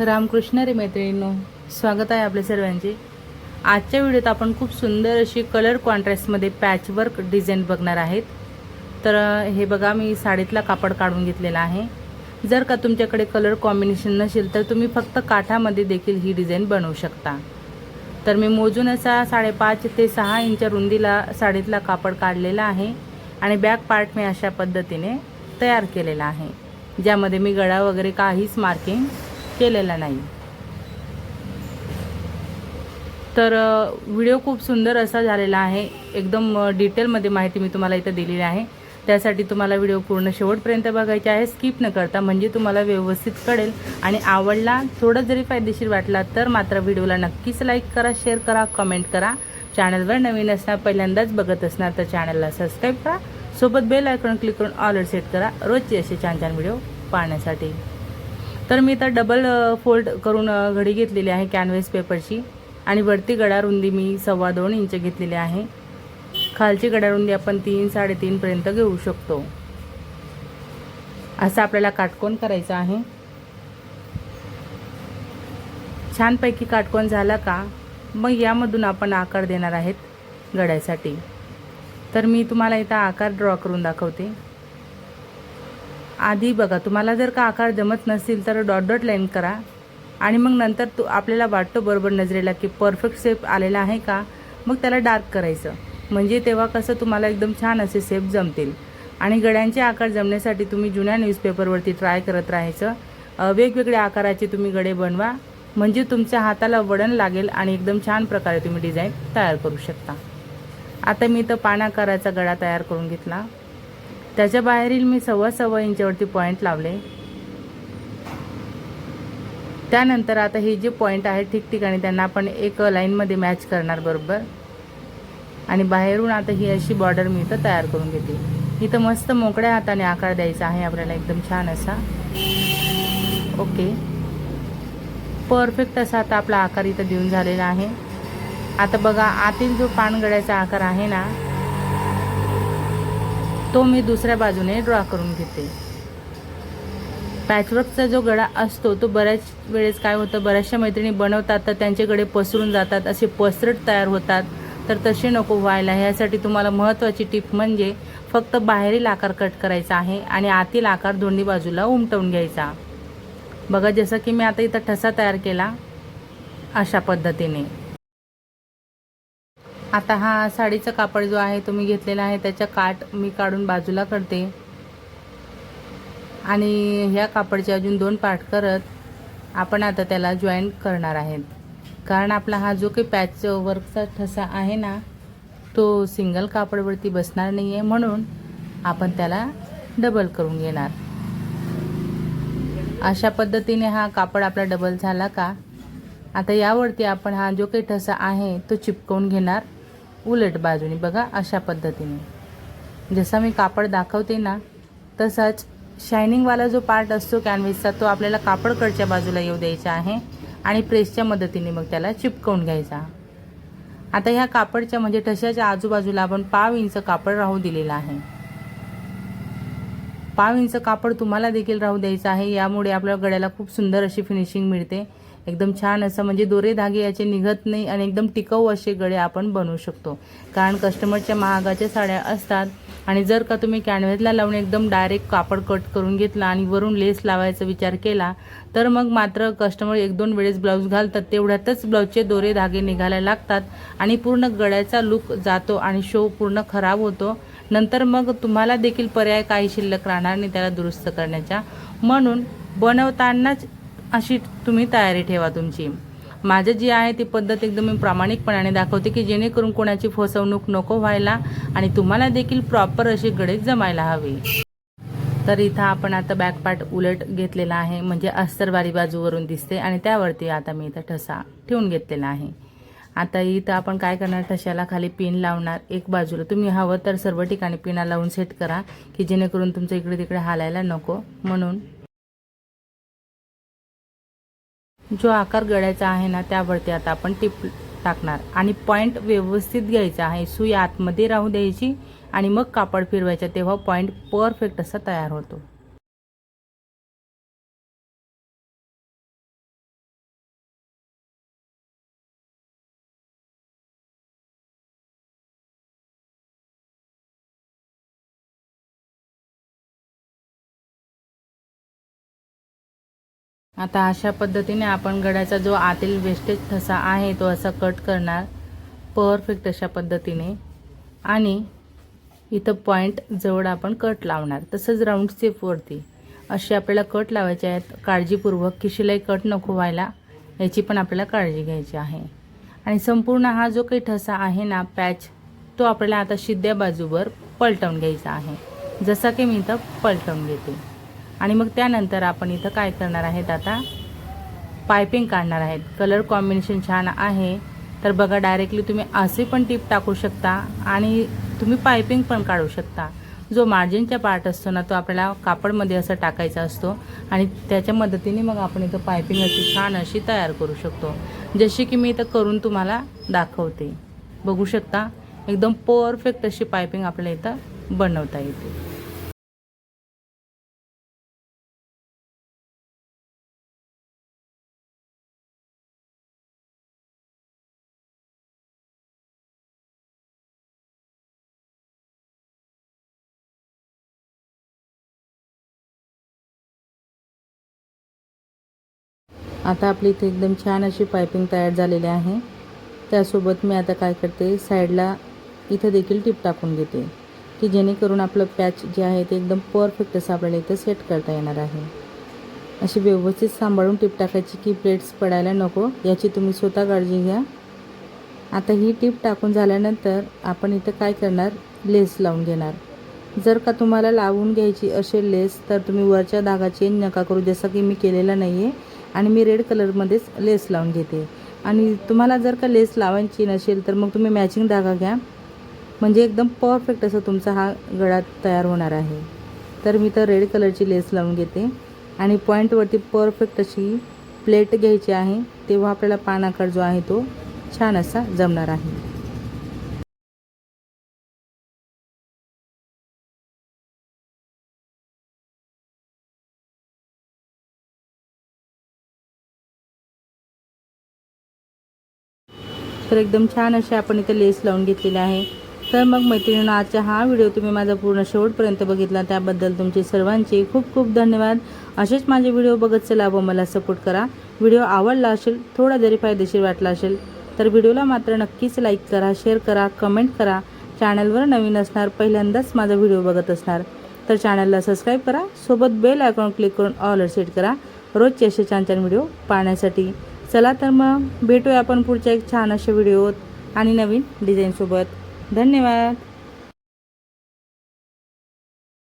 रामकृष्ण रे मैत्रिणींनो स्वागत आहे आपल्या सर्वांचे. आजच्या व्हिडिओत आपण खूप सुंदर अशी कलर कॉन्ट्रास्टमध्ये पॅचवर्क डिझाईन बघणार आहेत. तर हे बघा मी साडीतला कापड काढून घेतलेला आहे. जर का तुमच्याकडे कलर कॉम्बिनेशन नसेल तर तुम्ही फक्त काठामध्ये देखील ही डिझाईन बनवू शकता. तर मी मोजून असा साडेपाच ते सहा इंच रुंदीला साडीतला कापड काढलेला आहे आणि बॅक पार्ट मी अशा पद्धतीने तयार केलेला आहे. ज्यामध्ये मी गळा वगैरे काहीच मार्किंग केलेला नाही. तर व्हिडिओ खूप सुंदर असा झालेला आहे. एकदम डिटेलमध्ये माहिती मी तुम्हाला इथं दिलेली आहे. त्यासाठी तुम्हाला व्हिडिओ पूर्ण शेवटपर्यंत बघायचा आहे. स्किप न करता म्हणजे तुम्हाला व्यवस्थित कळेल आणि आवडला थोडं जरी फायदेशीर वाटला तर मात्र व्हिडिओला नक्कीच लाईक करा शेअर करा कमेंट करा. चॅनलवर नवीन असणार पहिल्यांदाच बघत असणार तर चॅनलला सबस्क्राईब करा. सोबत बेल आयकॉन क्लिक करून ऑलर सेट करा. रोजचे असे छान छान व्हिडिओ पाहण्यासाठी. तर मी तर डबल फोल्ड करून घडी घेतलेली आहे कॅनव्हेस पेपरची आणि वरती गडा रुंदी मी सव्वा दोन इंच घेतलेली आहे. खालची गडा रुंदी आपण तीन साडेतीनपर्यंत घेऊ शकतो. असं आपल्याला काटकोन करायचं आहे. छानपैकी काटकोन झाला का? मग यामधून आपण आकार देणार आहेत गड्यासाठी. तर मी तुम्हाला इथं आकार ड्रॉ करून दाखवते. आधी बघा तुम्हाला जर का आकार जमत नसेल तर डॉट डॉट लाईन करा. आणि मग नंतर तो आपल्याला वाटतो बरोबर नजरेला की परफेक्ट शेप आलेला आहे का? मग त्याला डार्क करायचं. म्हणजे तेव्हा कसं तुम्हाला एकदम छान असे शेप जमतील. आणि गड्यांचे आकार जमण्यासाठी तुम्ही जुन्या न्यूजपेपरवरती ट्राय करत राहायचं. वेगवेगळ्या आकाराचे तुम्ही गडे बनवा. म्हणजे तुमच्या हाताला वडण लागेल आणि एकदम छान प्रकारे तुम्ही डिझाईन तयार करू शकता. आता मी इथं पानाकाराचा गळा तयार करून घेतला. त्याच्या बाहेरील मी सव्वा सव्वा इंचावरती पॉईंट लावले. त्यानंतर आता हे जे पॉईंट आहे ठिकठिकाणी त्यांना आपण एक लाईनमध्ये मॅच करणार बरोबर. आणि बाहेरून आता ही अशी बॉर्डर मी इथं तयार करून घेते. इथं मस्त मोकळ्या हाताने आकार द्यायचा आहे आपल्याला एकदम छान असा. ओके परफेक्ट असा आता आपला आकार इथं देऊन झालेला आहे. आता बघा आतील जो पानगड्याचा आकार आहे ना तो मी दुसऱ्या बाजूने ड्रॉ करून घेते. पॅचवर्कचा जो गळा असतो तो बऱ्याच वेळेस काय होतं बऱ्याचशा मैत्रिणी बनवतात तर त्यांचे गळे पसरून जातात असे पसरट तयार होतात. तर तसे नको व्हायला. ह्यासाठी तुम्हाला महत्त्वाची टिप म्हणजे फक्त बाहेरील आकार कट करायचा आहे आणि आतील आकार दोन्ही बाजूला उमटवून घ्यायचा. बघा जसं की मी आता इथं ठसा तयार केला अशा पद्धतीने. आता हा साडीचा कापड जो आहे तो मी घेतलेला आहे. त्याच्या काट मी काढून बाजूला करते. आणि ह्या कापडचे अजून दोन पार्ट करत आपण आता त्याला जॉईन करणार आहेत. कारण आपला हा जो काही पॅच वर्कचा ठसा आहे ना तो सिंगल कापडवरती बसणार नाही आहे म्हणून आपण त्याला डबल करून घेणार. अशा पद्धतीने हा कापड आपला डबल झाला का? आता यावरती आपण हा जो काही ठसा आहे तो चिपकवून घेणार. उलट बाजूने बघा अशा पद्धतीने. जसा मी कापड दाखवते ना तसाच शायनिंगवाला जो पार्ट असतो कॅनव्हिसचा तो आपल्याला कापडकडच्या बाजूला येऊ द्यायचा आहे आणि प्रेसच्या मदतीने मग त्याला चिपकवून घ्यायचा. आता ह्या कापडच्या म्हणजे ठशाच्या आजूबाजूला आपण पाव इंच कापड राहू दिलेलं आहे. पाव इंच कापड तुम्हाला देखील राहू द्यायचं आहे. यामुळे आपल्या गळ्याला खूप सुंदर अशी फिनिशिंग मिळते. एकदम छान असं म्हणजे दोरे धागे याचे निघत नाही आणि एकदम टिकाऊ असे गळे आपण बनवू शकतो. कारण कस्टमरच्या महागाच्या साड्या असतात आणि जर का तुम्ही कॅनव्हेसला लावून एकदम डायरेक्ट कापड कट करून घेतला आणि वरून लेस लावायचा विचार केला तर मग मात्र कस्टमर एक दोन वेळेस ब्लाऊज घालतात. तेवढ्यातच ब्लाऊजचे दोरे धागे निघायला लागतात आणि पूर्ण गळ्याचा लुक जातो आणि शो पूर्ण खराब होतो. नंतर मग तुम्हाला देखील पर्याय काही शिल्लक राहणार नाही त्याला दुरुस्त करण्याच्या. म्हणून बनवतानाच अशी तुम्ही तयारी ठेवा तुमची. माझं जी आहे ती पद्धत एकदम मी प्रामाणिकपणाने दाखवते की जेणेकरून कोणाची फसवणूक नको व्हायला आणि तुम्हाला देखील प्रॉपर अशी गणित जमायला हवी. तर इथं आपण आता बॅकपार्ट उलट घेतलेला आहे. म्हणजे अस्तरबारी बाजूवरून दिसते आणि त्यावरती आता मी इथं ठसा ठेवून घेतलेला आहे. आता इथं आपण काय करणार? ठशाला खाली पिन लावणार. एक बाजूला तुम्ही हवं तर सर्व ठिकाणी पिना लावून सेट करा की जेणेकरून तुमचं इकडे तिकडे हालायला नको. म्हणून जो आकार गळ्याचा आहे ना त्यावरती आता आपण टिप टाकणार. आणि पॉईंट व्यवस्थित घ्यायचा आहे. सुई आतमध्ये राहू द्यायची आणि मग कापड फिरवायचं तेव्हा पॉईंट परफेक्ट असा तयार होतो. आता अशा पद्धतीने आपण गड्याचा जो आतील वेस्टेज ठसा आहे तो असा कट करणार. परफेक्ट अशा पद्धतीने. आणि इथं पॉईंट जवळ आपण कट लावणार. तसंच राऊंड स्टेपवरती असे आपल्याला कट लावायचे आहेत. काळजीपूर्वक की शिलाई कट नको व्हायला याची पण आपल्याला काळजी घ्यायची आहे. आणि संपूर्ण हा जो काही ठसा आहे ना पॅच तो आपल्याला आता शिद्या बाजूवर पलटवून घ्यायचा आहे. जसा की मी इथं पलटवून घेते. आणि मग त्यानंतर आपण इथं काय करणार आहेत आता? पायपिंग काढणार आहेत. कलर कॉम्बिनेशन छान आहे. तर बघा डायरेक्टली तुम्ही असे पण टीप टाकू शकता आणि तुम्ही पायपिंग पण काढू शकता. जो मार्जिनचा पार्ट असतो ना तो आपल्याला कापडमध्ये असं टाकायचा असतो आणि त्याच्या मदतीने मग आपण इथं पायपिंग अशी छान अशी तयार करू शकतो. जशी की मी इथं करून तुम्हाला दाखवते. बघू शकता एकदम परफेक्ट अशी पायपिंग आपल्याला इथं बनवता येते. आता आपली इथे एकदम छान अशी पायपिंग तयार झालेली आहे. त्यासोबत मी आता काय करते साईडला इथं देखील टिप टाकून घेते की जेणेकरून आपलं पॅच जे आहे ते एकदम परफेक्ट असं आपल्याला इथं सेट करता येणार आहे. अशी व्यवस्थित सांभाळून टिप टाकायची की प्लेट्स पडायला नको याची तुम्ही स्वतः काळजी घ्या. आता ही टीप टाकून झाल्यानंतर आपण इथं काय करणार लेस लावून घेणार. जर का तुम्हाला लावून घ्यायची असेल लेस तर तुम्ही वरच्या धागाची चेंज नका करू जसं की मी केलेला नाही आहे आणि मी रेड कलरमध्येच लेस लावून घेते. आणि तुम्हाला जर का लेस लावायची नसेल तर मग तुम्ही मॅचिंग धागा घ्या. म्हणजे एकदम परफेक्ट असं तुमचा हा गळा तयार होणार आहे. तर मी तर रेड कलरची लेस लावून घेते. आणि पॉईंटवरती परफेक्ट अशी प्लेट घ्यायची आहे. तेव्हा आपल्याला पानाकड जो आहे तो छान असा जमणार आहे. तर एकदम छान असे आपण इथे लेस लावून घेतलेले आहे. तर मग मैत्रिणींना आजचा हा व्हिडिओ तुम्ही माझा पूर्ण शेवटपर्यंत बघितला त्याबद्दल तुमचे सर्वांचे खूप खूप धन्यवाद. असेच माझे व्हिडिओ बघत चला व मला सपोर्ट करा. व्हिडिओ आवडला असेल थोडा जरी फायदेशीर वाटला असेल तर व्हिडिओला मात्र नक्कीच लाईक करा शेअर करा कमेंट करा. चॅनलवर नवीन असणार पहिल्यांदाच माझा व्हिडिओ बघत असणार तर चॅनलला सबस्क्राईब करा. सोबत बेल आयकॉन क्लिक करून ऑलर सेट करा. रोजचे असे छान छान व्हिडिओ पाहण्यासाठी. चला तर मग भेटूया आपण पुढच्या एक छान अशा व्हिडिओत आणि नवीन डिझाईनसोबत धन्यवाद.